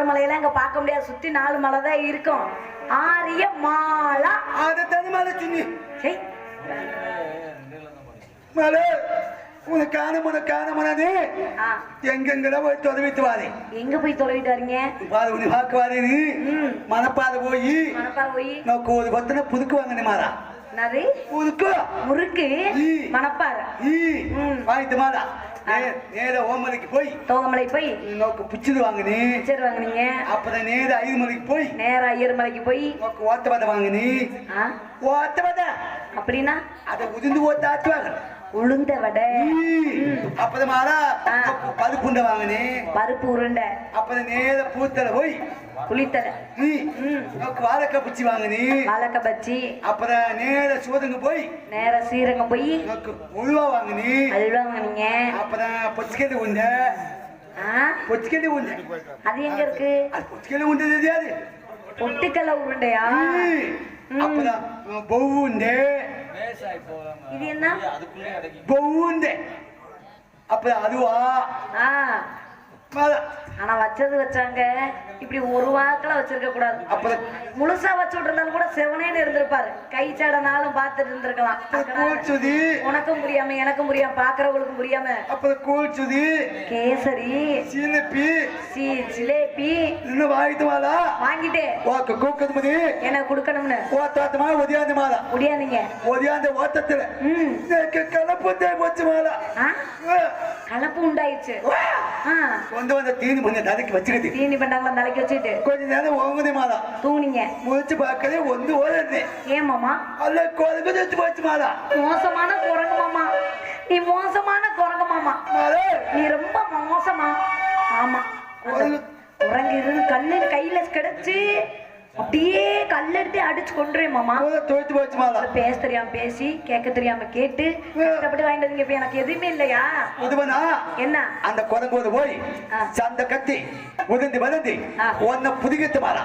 ஆறு மலையெல்லாம் இங்க பார்க்க முடியாது. சுத்தி நாலு மலை தான் இருக்கும். ஆரிய மாலா. அதை தனி மலை சின்னி. மலை உனக்கு காண உனக்கு காண மனது ஆ, எங்கெங்கெல்லாம் போய் தொலைவித்து வாரே? எங்க போய் தொலைவிட்டு வரீங்க? பாது உனி பார்க்குவாரேன்னு ம். மனப்பாத போய். மணப்பாறை போய். நோக்கு ஒரு பத்தனை புதுக்கு வாங்கினே மாறா. புதுக்கு? முறுக்கு? ஈ. மணப்பாறை. வாங்கிட்டு மாறா. நேர ஓமலைக்கு போய். தோகமலை போய். நோக்கு பிச்சுது வாங்கினே. சரி வாங்குனீங்க. அப்புறம் நேர ஐదు மலைக்கு போய். நேரா ஐயர்மலைக்கு போய். நோக்கு ஓத்த பதை வாங்கினே. ஆ? ஓத்த பதை அப்படின்னா? அதை உதிர்ந்து ஓத்த ஆத்துவாங்க. உளுந்த வடை. அப்புறம் மாறா ஆ. பருப்புண்டை வாங்கினே. பருப்பு உருண்டை. அப்புறம் நேர பூத்தலை போய். நோக்கு வாழைக்காய் பிச்சு வாங்கினே வாழைக்காய் பச்சி. அப்புறம் நேர சோதங்க போய். நேரா சீரகம் போய். உழுவா வாங்கினே அதுல வாங்குனீங்க. அப்புறம் பொச்சுக்கேடு உண்டை. ஆ? பொச்சுக்கேடு உண்டை. அது எங்க இருக்கு? அது பொச்சுக்கேடு உண்டை தெரியாது. பொட்டுக்கல்ல உருண்டையா? அப்புறம் பவுண்டே இது என்ன? பவுண்டே அப்புறம் அதுவா. ஆனா வச்சது வச்சாங்க. இப்படி ஒரு வாக்கில் வச்சிருக்க கூடாது. அப்புறம் முழுசா வச்சு விட்டுருந்தாலும் கூட செவனேன்னு இருந்திருப்பாரு. கை சாடனாலும் பார்த்துட்டு இருந்திருக்கலாம். உனக்கும் புரியாம எனக்கும் புரியாம பாக்குறவங்களுக்கும் புரியாம. அப்புறம் கூழ் சுதி. கேசரி. சீனப்பி. சி ஜிலேபி. இன்னும் வாங்கிட்டு மாலா வாங்கிட்டு ஓக்க கூக்கது மதி. எனக்கு கொடுக்கணும்னு. ஓத்தாத்தமா ஒதியாந்த மாலா முடியாதீங்க ஒதியாந்த ஓத்தத்துல. ம். எனக்கு கலப்பத்தே போச்சு மாலா ஆ? கலப்பு உண்டாயிடுச்சு. கொண்டு வந்த தீனி கொஞ்சம் தலைக்கு வச்சுக்கிட்டு தீனி பண்டாங்களா தலைக்கு வச்சுட்டு. கொஞ்ச நேரம் ஓங்குதே மாலா. தூங்குனீங்க. முடிச்சு பார்க்கவே ஒன்று ஓடுது ஏன் மாமா? அல்ல குழந்தை வச்சு போச்சு மாலா. மோசமான குரங்கு மாமா. நீ மோசமான குரங்கு மாமா. நீ ரொம்ப மோசமா. ஆமா. குரங்கு. குரங்கு இருந்து கல்லு கையில கிடைச்சு. அப்படியே கல்லெடுத்து அடிச்சு கொண்டுறேன் மாமா. தோய்த்து போச்சு மாலா பேச தெரியாம பேசி கேட்க தெரியாம கேட்டு கஷ்டப்பட்டு வாங்கிட்டு வந்தீங்க இப்ப எனக்கு எதுவுமே இல்லையா? உதுவனா என்ன? அந்த குரங்கோது போய். சந்த கத்தி உதிர்ந்து வதந்தி. உன்னை புதுகித்து மாலா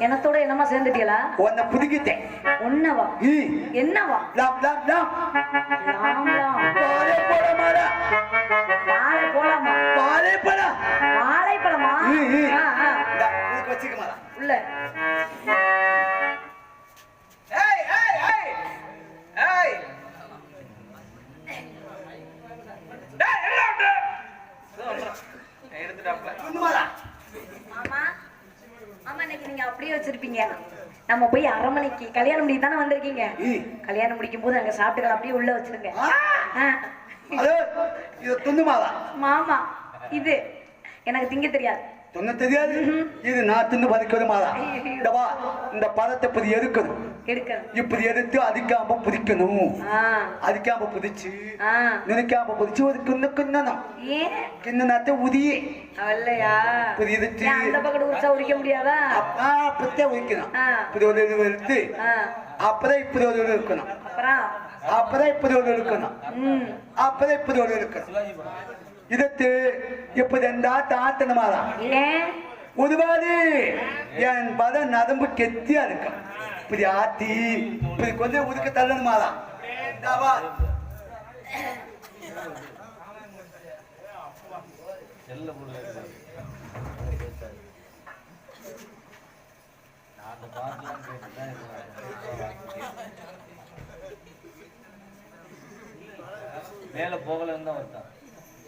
எனத்தோட என்னமா சேர்ந்துட்டீங்களா உன்னை புதுகித்தேன். ஒன்னவா? ஈ. என்னவா? லாம் லாம் லாம். லாம்லாம். பாலே போட மாலா வாழை போலாமா? பாலே போட வாழைப்பழமா ஈ, வச்சுக்க மாலா உள்ள நம்ம போய் அரண்மனைக்கு கல்யாணம் முடிக்க தானே வந்திருக்கீங்க. கல்யாணம் முடிக்கும் போது அங்க சாப்பிட்டுக்கலாம் அப்படியே உள்ள வச்சிருங்க. இது மாலா மாமா இது எனக்கு திங்க தெரியாது. துண்ண தெரியாது. இது நான் தின்னு பறிக்கிறது மாலா இந்த வா இந்த பழத்தை இப்படி எதுக்கணும் இப்படி எடுத்து அதிக்காம புதிக்கணும் அதிக்காம புதிச்சு நினைக்காம புதிச்சு ஒரு கிண்ண கிண்ணணும். கிண்ணனாத்த உதியே. உரிச்சா உரிக்க முடியாதா? அப்பா அப்பத்தே உதிக்கணும் ஆ. இப்படி ஒரு இது எடுத்து அப்புறம் இப்படி ஒரு இது இருக்கணும் அப்புறம் இப்படி ஒரு இருக்கணும் அப்புறம் இப்படி ஒரு இருக்கணும் இதத்து இப்படி இருந்தா தாத்தனமாதா ஏன் உதுவாதி. என் பதம் நரம்பு கெத்தியா இருக்கும் இப்படி ஆத்தி இப்படி கொஞ்சம் உதுக்க தள்ளணுமாதா இந்தாவா. மேல போகலன்னு தான் வந்தான்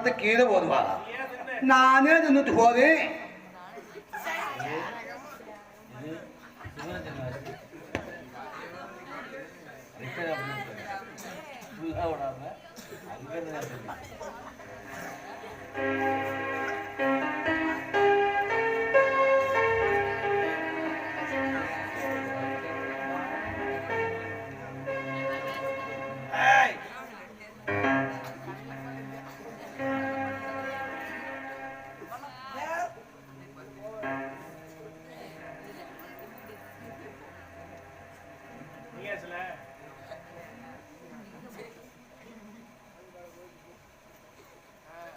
வாங்கி பழத்தை கீழே ஓதுவாங்க நானே நின்றுட்டு போதேன்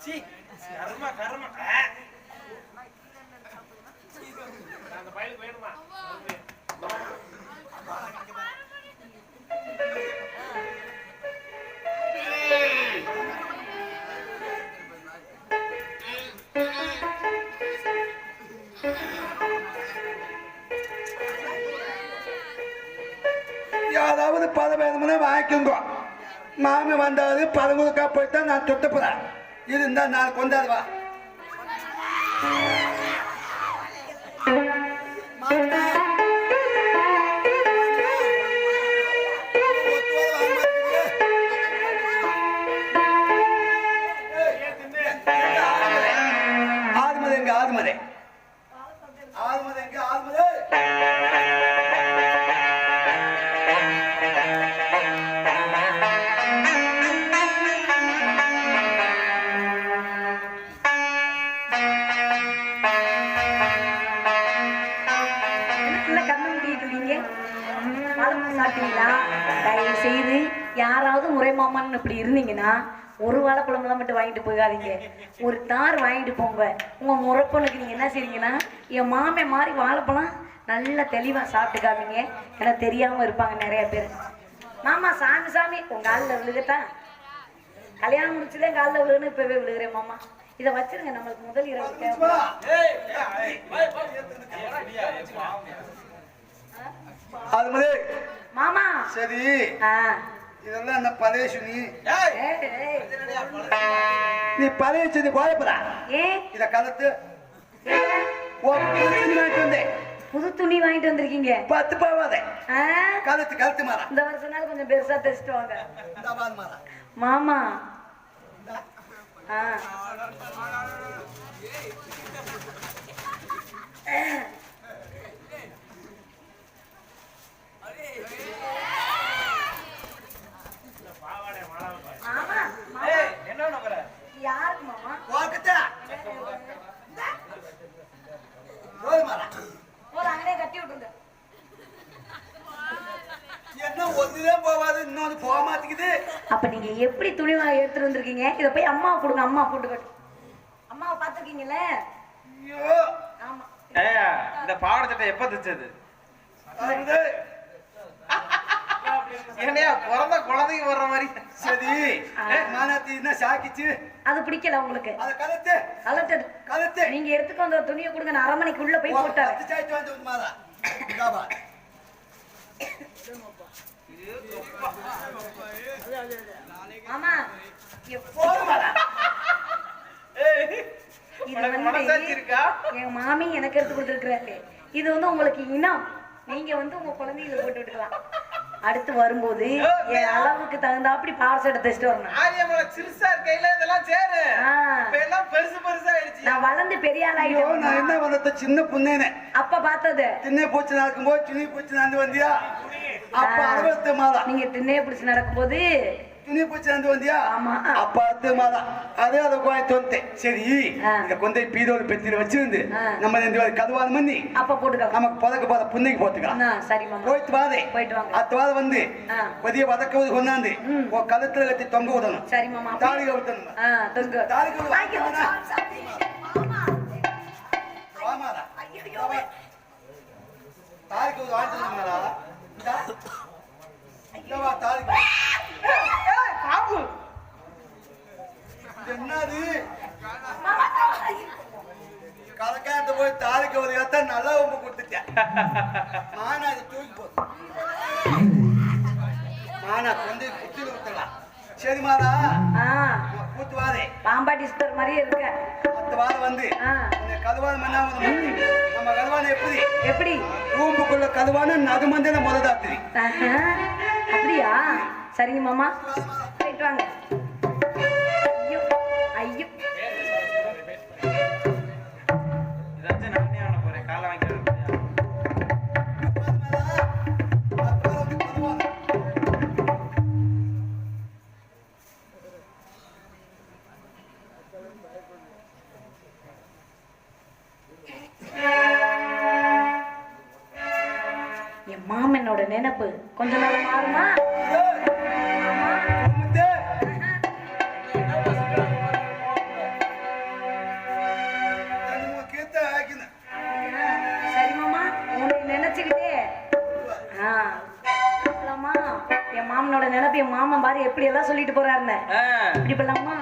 சீ அந்த வேணுமா யாராவது பதம் வேணும்னா வாங்கிக்கோங்க. மாமி வந்தாவது பதம் கொடுக்கா நான் சுத்த போறேன். இருந்தா நான் கொண்டாது வா மாமான்னு இப்படி இருந்தீங்கன்னா ஒரு வாழைப்பழம்லாம் மட்டும் வாங்கிட்டு போகாதீங்க ஒரு தார் வாங்கிட்டு போங்க உங்க முறப்பொண்ணுக்கு நீங்க என்ன செய்றீங்கன்னா என் மாமே மாதிரி வாழைப்பழம் நல்லா தெளிவா சாப்பிட்டு காமிங்க ஏன்னா தெரியாம இருப்பாங்க நிறைய பேர் மாமா சாமி சாமி உங்க காலில் விழுகத்தான் கல்யாணம் முடிச்சுதான் காலில் விழுன்னு இப்பவே விழுகிறேன் மாமா இதை வச்சிருங்க நம்மளுக்கு முதல் இரவு தேவை மாமா சரி ஆ இதெல்லாம் என்ன பழைய சுனி. நீ பழைய சுனி ஏன் இத கலத்து. வாங்கிட்டு வந்தேன். புது துணி வாங்கிட்டு வந்திருக்கீங்க. பத்து போவாதே. ஆ? கலத்து கலத்து மாறா. இந்த வருஷம்னால கொஞ்சம் பெருசா தைச்சிட்டு வாங்க. மாமா. ஆ. மாமா, மாமா, ஏய் என்ன நம்பற யாருக்கு மாமா வாக்கத்தா போது மாறா ஒரு அங்கனே கட்டி விட்டுருங்க என்ன ஒண்ணுதே போவாது இன்னொன்று போக மாட்டேங்குது அப்ப நீங்க எப்படி துணி வாங்கி எடுத்துட்டு வந்திருக்கீங்க? இத போய் அம்மா கொடுங்க அம்மா போட்டுக்கட்டும் அம்மாவை பாத்துருக்கீங்கல்ல ஐயோ. ஆமா. இந்த சட்டை எப்ப தைச்சது? என்னையா பிறந்த குழந்தைக்கு வர்ற மாதிரி. சரி. மானாத்தி என்ன சாக்கிச்சு. அது பிடிக்கல உங்களுக்கு. அத கலத்து கலட்டது கலத்து நீங்க எடுத்துட்டு வந்த துணியை கொடுங்க நான் அரமனைக்குள்ள போய் ஒரு போட்டாரு பத்து ஆமா என் மாமி எனக்கு எடுத்து கொடுத்துருக்குறாரு. இது வந்து உங்களுக்கு இனம். நீங்க வந்து உங்க குழந்தைகளை போட்டு விட்டுக்கலாம். அடுத்து வரும்போது என் அளவுக்கு தகுந்தாப்படி பாவாடை சட்டை தைச்சிட்டு வரணும். ஆரியமல சிறுசா இருக்கையில இதெல்லாம் சேரு. எல்லாம் பெருசு பெருசா ஆயிடுச்சு. நான் வளர்ந்து பெரிய நான் என்ன சின்ன புண்ணேனே? அப்ப பார்த்தது. சின்ன பூச்சி நடக்கும்போது சின்ன பூச்சி நடந்து வந்தியா? அப்ப அறுபத்து மாதம் நீங்க திண்ணைய பிடிச்சு நடக்கும்போது துணி பூச்சி நடந்து வந்தியா? ஆமா. அப்ப அத்து மாதம் அதே அதை கோயத்து வந்தேன் சரி. இந்த கொந்தை பீதோடு வச்சிருந்து. நம்ம இந்த மாதிரி கதுவான பண்ணி அப்ப போட்டுக்கலாம் நமக்கு புதக்க போத புண்ணைக்கு போத்துக்கலாம் போயிட்டு வாதே. போயிட்டு வாங்க. அத்து வாத வந்து. புதிய வதக்குவது கொண்டாந்து. உன் கழுத்துல கட்டி தொங்க விடணும். சரி மாமா. தாலி கவுத்தணும் தொங்கு. தாலி ஊம்புக்குள்ள கதுவான நதுமந்தன முததாத்திரி ஆஹா, அப்படியா? சரிங்க மாமா. போயிட்டு வாங்க. மாமனோட நினைப்பு என் மாமன் பாரு எப்படி எல்லாம் சொல்லிட்டு போறாருன்னு இப்படி பண்ணலாமா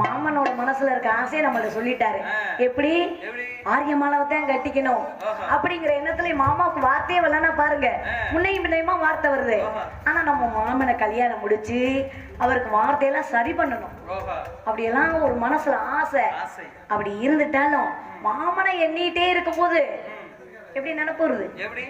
மாமனோட மனசுல இருக்க ஆசையை நம்மள சொல்லிட்டாரு. எப்படி? ஆரியமாலாவை தான் கட்டிக்கணும். அப்படிங்கிற எண்ணத்துல மாமாவுக்கு வார்த்தையே வரலன்னா பாருங்க. முன்னையும் பின்னையுமா வார்த்தை வருது. ஆனா நம்ம மாமனை கல்யாணம் முடிச்சு அவருக்கு வார்த்தையெல்லாம் சரி பண்ணணும். அப்படியெல்லாம் ஒரு மனசுல ஆசை. அப்படி இருந்துட்டாலும் மாமனை எண்ணிட்டே இருக்கும்போது எப்படி நினைப்புறது எப்படி